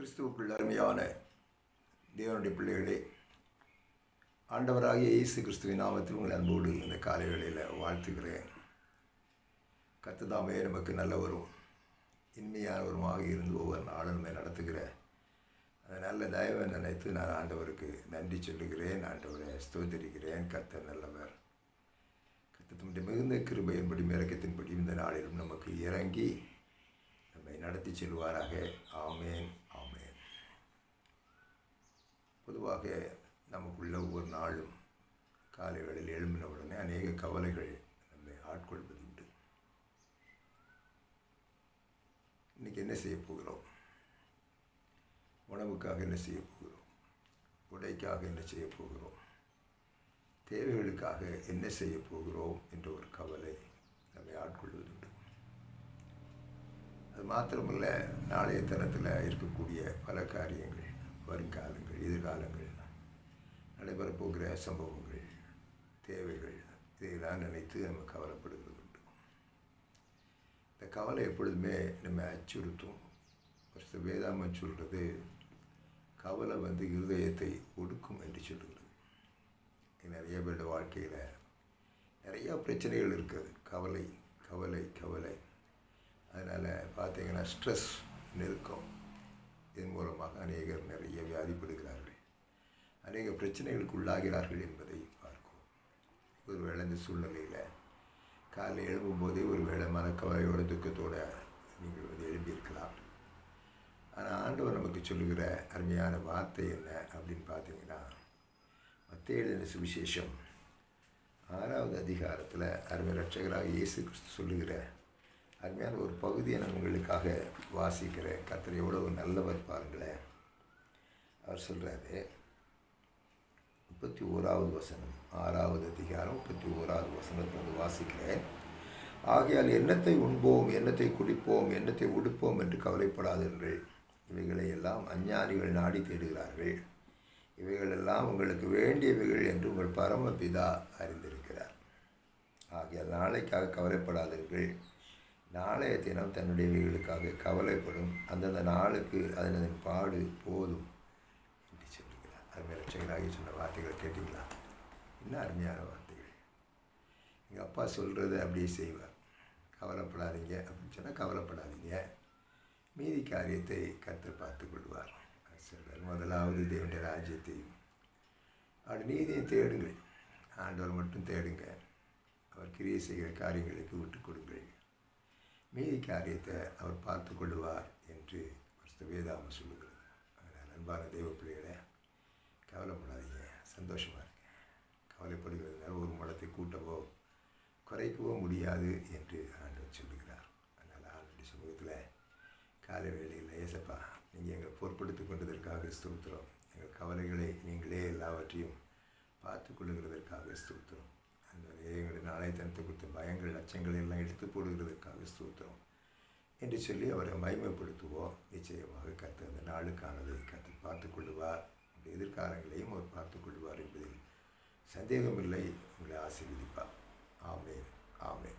கிறிஸ்துவுக்குள் அருமையான தேவனுடைய பிள்ளைகளே ஆண்டவராகிய இயேசு கிறிஸ்துவின் நாமத்தில் உங்கள் அன்போடு இந்த காலை வேளையில் வாழ்த்துகிறேன். கத்துதாமே நமக்கு நல்லவரும் இன்மையானவருமாக இருந்து ஒவ்வொரு நாளும் நடத்துகிறேன் நடத்துகிற அந்த நல்ல தயவை நினைத்து நான் ஆண்டவருக்கு நன்றி சொல்லுகிறேன் ஆண்டவரை ஸ்தோத்தரிக்கிறேன் கத்த நல்லவர். கத்தத்தினுடைய மிகுந்த கிருபையின்படி இறக்கத்தின்படி இந்த நாளிலும் நமக்கு இறங்கி நம்மை நடத்தி செல்வாராக. ஆமேன். பொதுவாக நமக்குள்ள ஒவ்வொரு நாளும் காலை வேளையில் எழும்பின உடனே அநேக கவலைகள் நம்மை ஆட்கொள்வது உண்டு இன்னைக்கு என்ன செய்ய போகிறோம்? உணவுக்காக என்ன செய்ய போகிறோம்? உடைக்காக என்ன செய்ய போகிறோம்? தேவைகளுக்காக என்ன செய்ய போகிறோம் என்ற ஒரு கவலை நம்மை ஆட்கொள்வது உண்டு அது மாத்திரமல்ல நாளைய தரத்தில் இருக்கக்கூடிய பல காரியங்கள் வருங்கால எதிர்காலங்கள் நடைபெறப்போகிற சம்பவங்கள் தேவைகள் இதையெல்லாம் நினைத்து நம்ம கவலைப்படுகிறது உண்டு. இந்த கவலை எப்பொழுதுமே நம்ம அச்சுறுத்தும். ஃபஸ்ட்டு வேதாம சொல்கிறது கவலை வந்து இருதயத்தை ஒடுக்கும் என்று சொல்கிறது. நிறைய பேருடைய வாழ்க்கையில் நிறையா பிரச்சனைகள் இருக்குது. கவலை கவலை கவலை. அதனால் பார்த்தீங்கன்னா ஸ்ட்ரெஸ் நெருக்கம். இதன் மூலமாக அநேகர் நிறைய வியாதிப்படுகிறார்கள். அநேக பிரச்சனைகளுக்கு உள்ளாகிறார்கள் என்பதை பார்க்கிறோம். ஒருவேளை இந்த சூழ்நிலையில் காலையில் எழும்பும்போதே ஒருவேளை மனக்கவலையோட துக்கத்தோடு நீங்கள் வந்து எழும்பியிருக்கலாம். ஆனால் ஆண்டவர் நமக்கு சொல்லுகிற அருமையான வார்த்தை என்ன அப்படின்னு பார்த்தீங்கன்னா மத்திய எழுதின சுவிசேஷம் ஆறாவது அதிகாரத்தில் அருமை ரட்சகராக இயேசு கிறிஸ்து சொல்லுகிற அருமையான ஒரு பகுதியை நான் உங்களுக்காக வாசிக்கிறேன். கத்தர் எவ்வளவு நல்லவர் பாருங்களேன். அவர் சொல்கிறாரு முப்பத்தி ஓராவது வசனம் ஆறாவது அதிகாரம் முப்பத்தி ஓராவது வசனத்தை வந்து வாசிக்கிறேன். ஆகையால் எண்ணத்தை உண்போம் எண்ணத்தை குடிப்போம் எண்ணத்தை உடுப்போம் என்று கவலைப்படாதீர்கள். இவைகளை எல்லாம் அஞ்ஞானிகள் நாடி தேடுகிறார்கள். இவைகளெல்லாம் உங்களுக்கு வேண்டியவைகள் என்று உங்கள் பரமபிதா அறிந்திருக்கிறார். ஆகையால் நாளைக்காக கவலைப்படாதீர்கள். நாளைய தினம் தன்னுடையவைகளுக்காக கவலைப்படும். அந்தந்த நாளுக்கு அதனதன் பாடு போதும் என்று சொல்லுகிறார். அருமை ரட்சகராகி சொன்ன வார்த்தைகளை கேட்டீங்களா? இன்னும் அருமையான வார்த்தைகள். எங்கள் அப்பா சொல்கிறத அப்படியே செய்வார். கவலைப்படாதீங்க அப்படின்னு சொன்னால் கவலைப்படாதீங்க. மீதி காரியத்தை கற்று பார்த்து கொள்வார். சொல்வார் முதலாவது தேவனுடைய ராஜ்யத்தையும் அவர் நீதியை தேடுங்கள். ஆண்டவர் மட்டும் தேடுங்க அவர் கிரியை செய்கிற காரியங்களுக்கு விட்டு கொடுங்கள். மீதி காரியத்தை அவர் பார்த்து கொள்வார் என்று வேதாம சொல்லுகிறது. அதனால் அன்பான தெய்வ பிள்ளைகளை கவலைப்படாதீங்க சந்தோஷமாக இருங்க. கவலைப்படுகிறதுனால ஒரு மடத்தை கூட்டவோ குறைக்கவோ முடியாது என்று ஆண்டவர் சொல்லுகிறார். அதனால் ஆண்டுடைய சமூகத்தில் காலை வேளையில் ஏசப்பா நீங்கள் எங்களை பொருட்படுத்தி கொண்டதற்காக ஸ்தூத்திரம். எங்கள் கவலைகளை நீங்களே எல்லாவற்றையும் பார்த்து கொள்ளுகிறதற்காக ஸ்தூத்திரம். அந்த எங்களுடைய நாளை தனத்தை கொடுத்த பயங்கள் லட்சங்கள் எல்லாம் எடுத்து போடுகிறதுக்காக ஸ்தோத்திரம். என்று சொல்லி அவரை மகிமைப்படுத்துவோம். நிச்சயமாக கற்று அந்த நாளுக்கானதை கற்று பார்த்து கொள்ளுவார் எதிர்காலங்களையும் அவர் பார்த்து கொள்வார் என்பதில் சந்தேகமில்லை. உங்களை ஆசீர்வதிப்பார். ஆமேன். ஆமேன்.